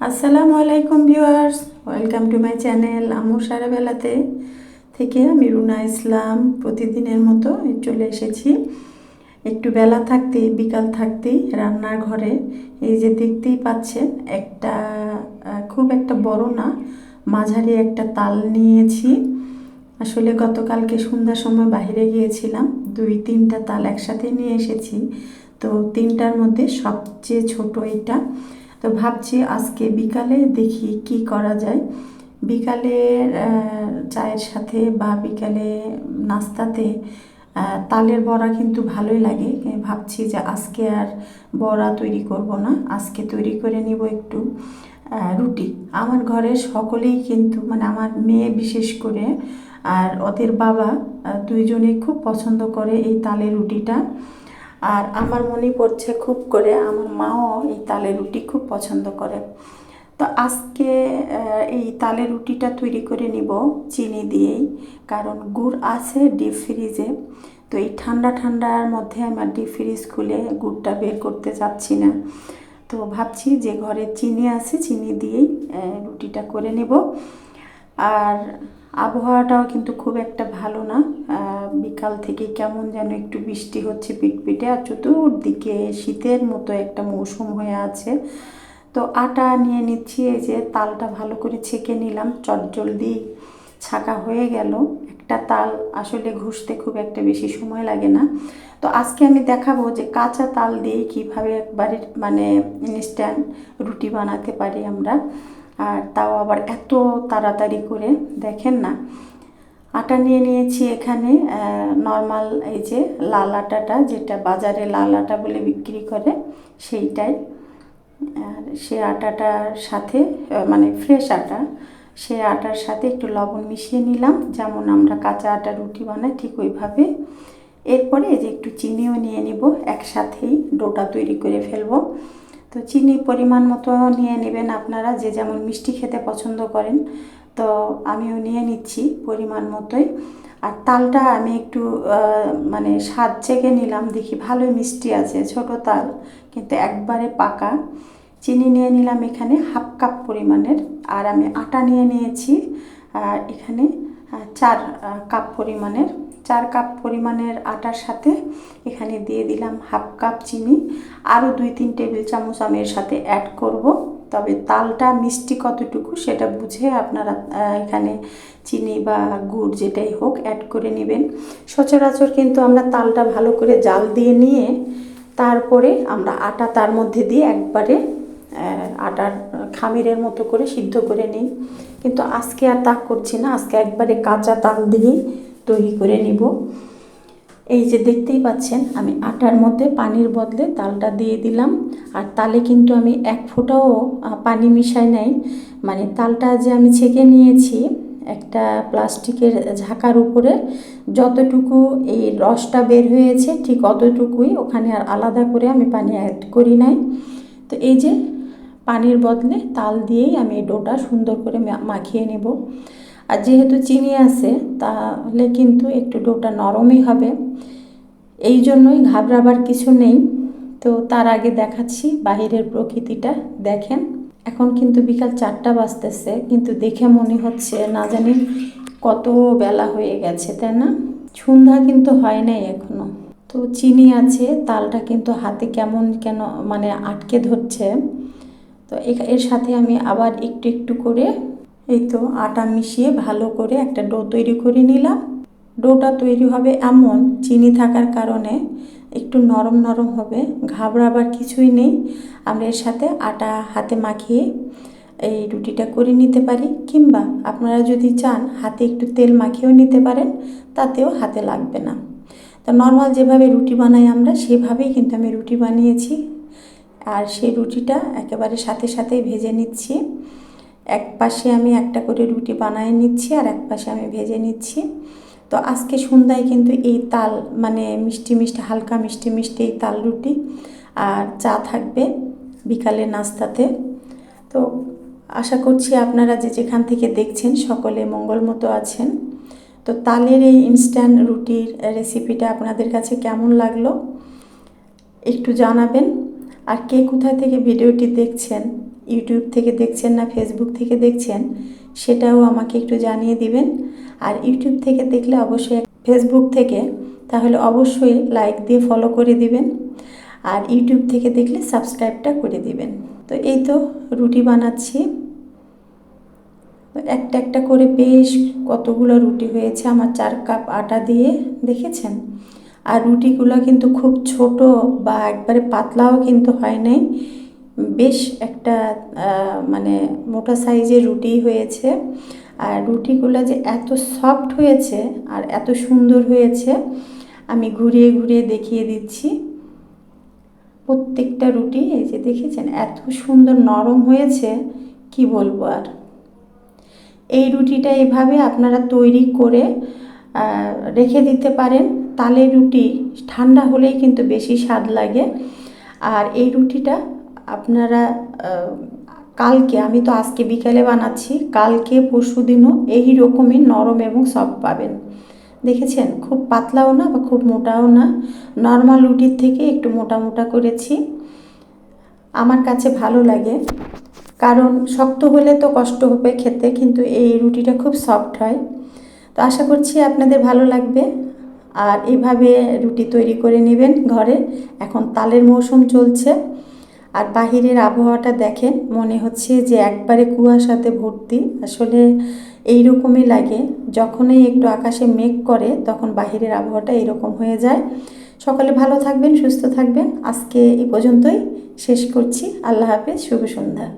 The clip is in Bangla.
আসসালামু আলাইকুম viewers, welcome to my channel Amu সারাবেলাতে থেকে আমি রুনা ইসলাম। প্রতিদিনের মতো চলে এসেছি। একটু বেলা থাকতে, বিকাল থাকতেই রান্নার ঘরে। এই যে দেখতেই পাচ্ছেন, একটা খুব একটা বড় না, মাঝারি একটা তাল নিয়েছি। আসলে গতকালকে সন্ধ্যার সময় বাইরে গিয়েছিলাম। দুই, তিনটা তাল একসাথে নিয়ে এসেছি। তো তিনটার মধ্যে সবচেয়ে ছোট এটা। তো ভাবছি আজকে বিকালে দেখি কি করা যায়। বিকালে চায়ের সাথে বা বিকালে নাস্তাতে তালের বড়া কিন্তু ভালোই লাগে। ভাবছি যে আজকে আর বড়া তৈরি করব না। আজকে তৈরি করে নিব একটু রুটি। আমার ঘরের সকলেই কিন্তু মানে আমার মেয়ে বিশেষ করে আর ওদের বাবা আহ, দুইজনেই খুব পছন্দ করে এই তালের রুটিটা। আর আমার মনে পড়ছে খুব করে, আমার মাও এই তালের রুটি খুব পছন্দ করে। তো আজকে এই তালের রুটিটা তৈরি করে নিব চিনি দিয়েই, কারণ গুড় আছে ডিপ ফ্রিজে। তো এই ঠান্ডা ঠান্ডার মধ্যে আমার ডিপ ফ্রিজ খুলে গুড়টা বের করতে যাচ্ছি না। তো ভাবছি যে ঘরে চিনি আছে, চিনি দিয়েই রুটিটা করে নেব। আর আবহাওয়াটাও কিন্তু খুব একটা ভালো না। বিকাল থেকে কেমন যেন একটু বৃষ্টি হচ্ছে পিটপিটে আর চতুর্দিকে শীতের মতো একটা মৌসুম হয়ে আছে। তো আটা নিয়ে নিচ্ছি, এই যে তালটা ভালো করে ছেঁকে নিলাম, চটজলদি ছাকা হয়ে গেল। একটা তাল আসলে ঘুষতে খুব একটা বেশি সময় লাগে না। তো আজকে আমি দেখাবো যে কাঁচা তাল দিয়ে কীভাবে একবারে মানে ইনস্ট্যান্ট রুটি বানাতে পারি আমরা। আর তাও আবার এত তাড়াতাড়ি করে, দেখেন না। আটা নিয়ে নিয়েছি এখানে নর্মাল এই যে লাল আটাটা, যেটা বাজারে লাল আটা বলে বিক্রি করে, সেইটাই। আর সে আটাটার সাথে মানে ফ্রেশ আটা, সে আটার সাথে একটু লবণ মিশিয়ে নিলাম। যেমন আমরা কাঁচা আটা রুটি বানাই ঠিক ওইভাবে। এরপরে এই যে একটু চিনিও নিয়ে নিব, একসাথেই ডোটা তৈরি করে ফেলব। তো চিনি পরিমাণ মতো নিয়ে নেবেন আপনারা, যে যেমন মিষ্টি খেতে পছন্দ করেন। তো আমিও নিয়ে নিচ্ছি পরিমাণ মতোই। আর তালটা আমি একটু মানে স্বাদ চেখে নিলাম, দেখি ভালোই মিষ্টি আছে, ছোট তাল, কিন্তু একবারে পাকা। চিনি নিয়ে নিলাম এখানে হাফ কাপ পরিমাণের, আর আমি আটা নিয়ে নিয়েছি এখানে চার কাপ পরিমাণের। চার কাপ পরিমাণের আটার সাথে এখানে দিয়ে দিলাম হাফ কাপ চিনি। আরও দুই তিন টেবিল চামচ আমি এর সাথে অ্যাড করব। তবে তালটা মিষ্টি কতটুকু সেটা বুঝে আপনারা এখানে চিনি বা গুড় যেটাই হোক অ্যাড করে নেবেন। সচরাচর কিন্তু আমরা তালটা ভালো করে জাল দিয়ে নিয়ে তারপরে আমরা আটা তার মধ্যে দিয়ে একবারে আটার খামিরের মতো করে সিদ্ধ করে নিই। কিন্তু আজকে আর তা করছি না, আজকে একবারে কাঁচা তাল দিয়েই তৈরি করে নিব। এই যে দেখতেই পাচ্ছেন, আমি আটার মধ্যে পানির বদলে তালটা দিয়ে দিলাম। আর তালে কিন্তু আমি এক ফোঁটাও পানি মিশাই নাই। মানে তালটা যে আমি ছেঁকে নিয়েছি একটা প্লাস্টিকের ঝাঁকার উপরে, যতটুকু এই রসটা বের হয়েছে ঠিক অতটুকুই ওখানে আর আলাদা করে আমি পানি অ্যাড করি নাই। তো এই যে পানির বদলে তাল দিয়েই আমি ডোটা সুন্দর করে মাখিয়ে নেব। আর যেহেতু চিনি আছে, তাহলে কিন্তু একটু ডোটা নরমই হবে। এই জন্যই ঘাবড়াবার কিছু নেই। তো তার আগে দেখাচ্ছি বাহিরের প্রকৃতিটা, দেখেন। এখন কিন্তু বিকাল চারটা বাজতেছে, কিন্তু দেখে মনে হচ্ছে না জানি কত বেলা হয়ে গেছে, তাই না? সন্ধ্যা কিন্তু হয় নাই এখনও। তো চিনি আছে, তালটা কিন্তু হাতে কেমন কেন মানে আটকে ধরছে। তো এর সাথে আমি আবার একটু একটু করে এই তো আটা মিশিয়ে ভালো করে একটা ডো তৈরি করে নিলাম। ডোটা তৈরি হবে এমন, চিনি থাকার কারণে একটু নরম নরম হবে, ঘাবড়াবার কিছুই নেই। আমরা এর সাথে আটা হাতে মাখিয়ে এই রুটিটা করে নিতে পারি, কিংবা আপনারা যদি চান হাতে একটু তেল মাখিয়েও নিতে পারেন, তাতেও হাতে লাগবে না। তো নর্মাল যেভাবে রুটি বানাই আমরা, সেভাবেই কিন্তু আমি রুটি বানিয়েছি। আর সেই রুটিটা একেবারে সাথে সাথেই ভেজে নিচ্ছি। এক পাশে আমি একটা করে রুটি বানিয়ে নিচ্ছি আর এক পাশে আমি ভেজে নিচ্ছি। তো আজকে সন্ধ্যায় কিন্তু এই তাল মানে মিষ্টি মিষ্টি, হালকা মিষ্টি মিষ্টি এই তাল রুটি আর চা থাকবে বিকালে নাস্তাতে। তো আশা করছি আপনারা যে যেখান থেকে দেখছেন সকলে মঙ্গল মতো আছেন। তো তালের এই ইনস্ট্যান্ট রুটির রেসিপিটা আপনাদের কাছে কেমন লাগল একটু জানাবেন। আর কে কোথায় থেকে ভিডিওটি দেখছেন ইউটিউব থেকে দেখছেন না ফেসবুক থেকে দেখছেন, সেটাও আমাকে একটু জানিয়ে দিবেন। আর ইউটিউব থেকে দেখলে অবশ্যই ফেসবুক থেকে, তাহলে অবশ্যই লাইক দিয়ে ফলো করে দিবেন। আর ইউটিউব থেকে দেখলে সাবস্ক্রাইবটা করে দিবেন। তো এই তো রুটি বানাচ্ছি। একটা একটা করে বেশ কতগুলো রুটি হয়েছে আমার চার কাপ আটা দিয়ে, দেখেছেন? আর রুটিগুলো কিন্তু খুব ছোট বা একবারে পাতলাও কিন্তু হয় নাই। বেশ একটা মানে মোটা সাইজের রুটি হয়েছে। আর রুটিগুলো যে এত সফট হয়েছে আর এত সুন্দর হয়েছে, আমি ঘুরিয়ে ঘুরিয়ে দেখিয়ে দিচ্ছি। প্রত্যেকটা রুটি, এই যে দেখেছেন, এত সুন্দর নরম হয়েছে, কি বলব আর? এই রুটিটা এভাবে আপনারা তৈরি করে রেখে দিতে পারেন। তালের রুটি ঠান্ডা হলেই কিন্তু বেশি স্বাদ লাগে। আর এই রুটিটা আপনারা কালকে, আমি তো আজকে বিকালে বানাচ্ছি, কালকে, পরশু দিনও এই রকমই নরম এবং সফট পাবেন। দেখেছেন? খুব পাতলাও না বা খুব মোটাও না। নর্মাল রুটির থেকে একটু মোটা মোটা করেছি। আমার কাছে ভালো লাগে। কারণ শক্ত হলে তো কষ্ট হবে খেতে, কিন্তু এই রুটিটা খুব সফট হয়। তো আশা করছি আপনাদের ভালো লাগবে। আর এভাবে রুটি তৈরি করে নেবেন ঘরে। এখন তালের মৌসুম চলছে। আর বাহিরের আবহাওয়াটা দেখেন, মনে হচ্ছে যে একবারে কুয়াশাতে ভর্তি। আসলে এই রকমই লাগে, যখনই একটু আকাশে মেঘ করে তখন বাহিরের আবহাওয়াটা এরকম হয়ে যায়। সকালে ভালো থাকবেন, সুস্থ থাকবেন। আজকে এ পর্যন্তই, শেষ করছি। আল্লাহ হাফেজ, শুভ সন্ধ্যা।